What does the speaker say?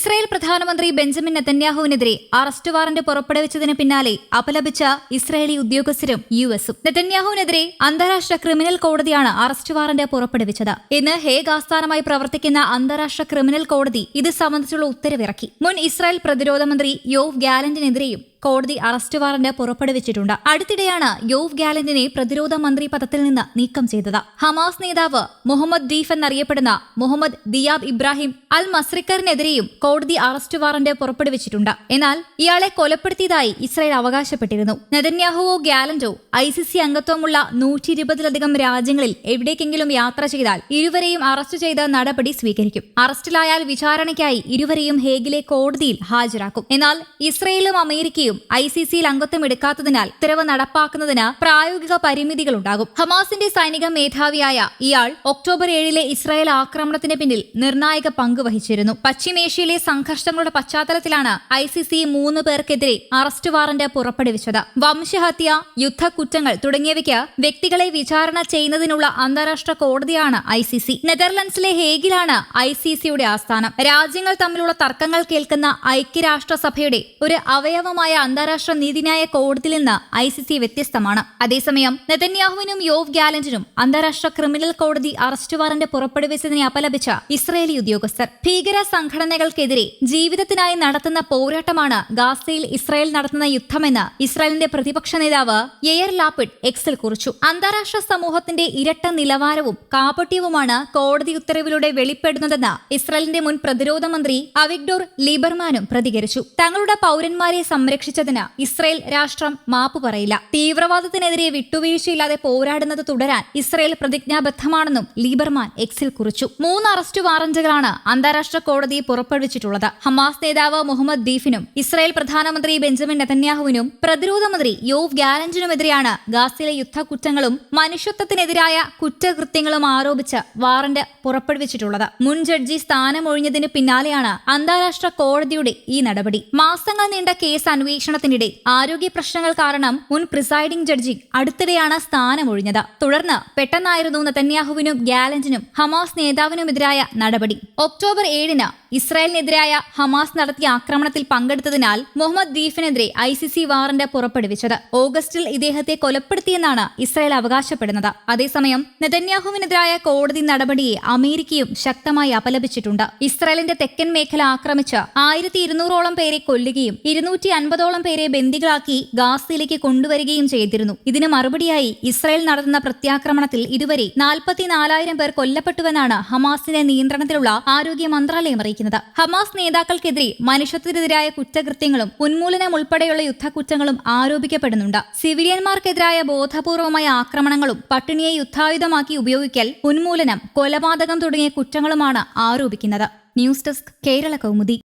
Israel പ്രധാനമന്ത്രി Benjamin നെതന്യാഹുവിനെതിരെ arrest warrant പുറപ്പെടുവിച്ചതിന് പിന്നാലെ അപലപിച്ച ഇസ്രായേലി ഉദ്യോഗസ്ഥരും യു എസും. നെതന്യാഹുവിനെതിരെ അന്താരാഷ്ട്ര ക്രിമിനൽ കോടതിയാണ് അറസ്റ്റ് വാറന്റ് പുറപ്പെടുവിച്ചത്. ഇന്ന് ഹേഗ് ആസ്ഥാനമായി പ്രവർത്തിക്കുന്ന അന്താരാഷ്ട്ര ക്രിമിനൽ കോടതി ഇത് സംബന്ധിച്ചുള്ള ഉത്തരവിറക്കി. മുൻ ഇസ്രായേൽ പ്രതിരോധ മന്ത്രി യോവ് ഗാലന്റിനെതിരെയും കോടതി അറസ്റ്റ് വാറന്റ് പുറപ്പെടുവിച്ചിട്ടുണ്ട്. അടുത്തിടെയാണ് യോവ് ഗാലന്റിനെ പ്രതിരോധ മന്ത്രി പദത്തിൽ നിന്ന് നീക്കം ചെയ്തത്. ഹമാസ് നേതാവ് മുഹമ്മദ് ദീഫ് എന്നറിയപ്പെടുന്ന മുഹമ്മദ് ദിയാബ് ഇബ്രാഹിം അൽ മസ്രിക്കറിനെതിരെയും കോടതി അറസ്റ്റ് വാറന്റ് പുറപ്പെടുവിച്ചിട്ടുണ്ട്. എന്നാൽ ഇയാളെ കൊലപ്പെടുത്തിയതായി ഇസ്രായേൽ അവകാശപ്പെട്ടിരുന്നു. നെതന്യാഹുവോ ഗാലന്റോ ഐ സി സി അംഗത്വമുള്ള നൂറ്റി ഇരുപതിലധികം രാജ്യങ്ങളിൽ എവിടേക്കെങ്കിലും യാത്ര ചെയ്താൽ ഇരുവരെയും അറസ്റ്റ് ചെയ്ത് നടപടി സ്വീകരിക്കും. അറസ്റ്റിലായാൽ വിചാരണയ്ക്കായി ഇരുവരെയും ഹേഗിലെ കോടതിയിൽ ഹാജരാക്കും. എന്നാൽ ഇസ്രയേലും അമേരിക്കയും ഐ സി സിയിൽ അംഗത്വം എടുക്കാത്തതിനാൽ ഉത്തരവ് നടപ്പാക്കുന്നതിന് പ്രായോഗിക പരിമിതികളുണ്ടാകും. ഹമാസിന്റെ സൈനിക മേധാവിയായ ഇയാൾ ഒക്ടോബർ ഏഴിലെ ഇസ്രായേൽ ആക്രമണത്തിന് പിന്നിൽ നിർണായക പങ്ക് വഹിച്ചിരുന്നു. പശ്ചിമേഷ്യയിലെ സംഘർഷങ്ങളുടെ പശ്ചാത്തലത്തിലാണ് ഐ സി സി മൂന്ന് പേർക്കെതിരെ അറസ്റ്റ് വാറന്റ് പുറപ്പെടുവിച്ചത്. വംശഹത്യ യുദ്ധക്കുറ്റങ്ങൾ തുടങ്ങിയവയ്ക്ക് വ്യക്തികളെ വിചാരണ ചെയ്യുന്നതിനുള്ള അന്താരാഷ്ട്ര കോടതിയാണ് ഐ സി സി. നെതർലൻഡ്സിലെ ഹേഗിലാണ് ഐ സി സിയുടെ ആസ്ഥാനം. രാജ്യങ്ങൾ തമ്മിലുള്ള തർക്കങ്ങൾ കേൾക്കുന്ന ഐക്യരാഷ്ട്രസഭയുടെ ഒരു അവയവമായ അന്താരാഷ്ട്ര നീതിന്യായ കോടതിയിൽ നിന്ന് ഐ സി സി വ്യത്യസ്തമാണ്. അതേസമയം നെതന്യാഹുവിനും യോവ് ഗാലന്റിനും അന്താരാഷ്ട്ര ക്രിമിനൽ കോടതി അറസ്റ്റ് വാറന്റ് പുറപ്പെടുവിച്ചതിനെ അപലപിച്ച ഇസ്രയേലി ഉദ്യോഗസ്ഥർ. ഭീകര സംഘടനകൾക്കെതിരെ ജീവിതത്തിനായി നടത്തുന്ന പോരാട്ടമാണ് ഗാസയിൽ ഇസ്രായേൽ നടത്തുന്ന യുദ്ധമെന്ന് ഇസ്രായേലിന്റെ പ്രതിപക്ഷ നേതാവ് എയർ ലാപ്പിഡ് എക്സിൽ കുറിച്ചു. അന്താരാഷ്ട്ര സമൂഹത്തിന്റെ ഇരട്ട നിലവാരവും കാപട്യവുമാണ് കോടതി ഉത്തരവിലൂടെ വെളിപ്പെടുന്നതെന്ന് ഇസ്രായേലിന്റെ മുൻ പ്രതിരോധ മന്ത്രി അവിഗ്ഡോർ ലീബർമാനും പ്രതികരിച്ചു. തങ്ങളുടെ പൗരന്മാരെ സംരക്ഷിച്ചതിന് ഇസ്രയേൽ രാഷ്ട്രം മാപ്പ് പറയില്ല. തീവ്രവാദത്തിനെതിരെ വിട്ടുവീഴ്ചയില്ലാതെ പോരാടുന്നത് തുടരാൻ ഇസ്രയേൽ പ്രതിജ്ഞാബദ്ധമാണെന്നും ലീബർമാൻ എക്സിൽ കുറിച്ചു. മൂന്ന് അറസ്റ്റ് വാറന്റുകളാണ് അന്താരാഷ്ട്ര കോടതി പുറപ്പെടുവിച്ചിട്ടുള്ളത്. ഹമാസ് നേതാവ് മുഹമ്മദ് ദീഫിനും ഇസ്രയേൽ പ്രധാനമന്ത്രി ബെഞ്ചമിൻ നെതന്യാഹുവിനും പ്രതിരോധ മന്ത്രി യോവ് ഗാലന്റിനുമെതിരെയാണ് ഗാസിലെ യുദ്ധക്കുറ്റങ്ങളും മനുഷ്യത്വത്തിനെതിരായ കുറ്റകൃത്യങ്ങളും ആരോപിച്ച് വാറന്റ് പുറപ്പെടുവിച്ചിട്ടുള്ളത്. മുൻ ജഡ്ജി സ്ഥാനമൊഴിഞ്ഞതിന് പിന്നാലെയാണ് അന്താരാഷ്ട്ര കോടതിയുടെ ഈ നടപടി. മാസങ്ങൾ നീണ്ട കേസ് അന്വേഷണത്തിനിടെ ആരോഗ്യ പ്രശ്നങ്ങൾ കാരണം മുൻ പ്രിസൈഡിംഗ് ജഡ്ജി അടുത്തിടെയാണ് സ്ഥാനമൊഴിഞ്ഞത്. തുടർന്ന് പെട്ടെന്നായിരുന്നു നെതന്യാഹുവിനും ഗാലന്റിനും ഹമാസ് നേതാവിനുമെതിരായ നടപടി. ഒക്ടോബർ ഏഴിന് ഇസ്രായേലിനെതിരായ ഹമാസ് നടത്തിയ ആക്രമണത്തിൽ പങ്കെടുത്തതിനാൽ മുഹമ്മദ് ദീഫിനെതിരെ ഐ സി സി വാറന്റ് പുറപ്പെടുവിച്ചത്. ഓഗസ്റ്റിൽ ഇദ്ദേഹത്തെ കൊലപ്പെടുത്തിയെന്നാണ് ഇസ്രായേൽ അവകാശപ്പെടുന്നത്. അതേസമയം നെതന്യാഹുവിനെതിരായ കോടതി നടപടിയെ അമേരിക്കയും ശക്തമായി അപലപിച്ചിട്ടുണ്ട്. ഇസ്രായേലിന്റെ തെക്കൻ മേഖല ആക്രമിച്ച് ആയിരത്തി ഇരുന്നൂറോളം പേരെ കൊല്ലുകയും ഇരുന്നൂറ്റി അൻപതോളം പേരെ ബന്ദികളാക്കി ഗാസയിലേക്ക് കൊണ്ടുവരികയും ചെയ്തിരുന്നു. ഇതിന് മറുപടിയായി ഇസ്രായേൽ നടത്തുന്ന പ്രത്യാക്രമണത്തിൽ ഇതുവരെ നാൽപ്പത്തിനാലായിരം പേർ കൊല്ലപ്പെട്ടുവെന്നാണ് ഹമാസിന്റെ നിയന്ത്രണത്തിലുള്ള ആരോഗ്യ മന്ത്രാലയം അറിയിക്കുന്നത്. ഹമാസ് നേതാക്കൾക്കെതിരെ മനുഷ്യത്വത്തിനെതിരായ കുറ്റകൃത്യങ്ങളും ഉന്മൂലനം ഉൾപ്പെടെയുള്ള യുദ്ധക്കുറ്റങ്ങളും ആരോപിക്കപ്പെടുന്നുണ്ട്. സിവിലിയന്മാർക്കെതിരായ ബോധപൂർവമായ ആക്രമണങ്ങളും പട്ടിണിയെ യുദ്ധായുധമാക്കി ഉപയോഗിക്കൽ ഉന്മൂലനം കൊലപാതകം തുടങ്ങിയ കുറ്റങ്ങളുമാണ് ആരോപിക്കുന്നത്. News desk Kerala Kaumudi.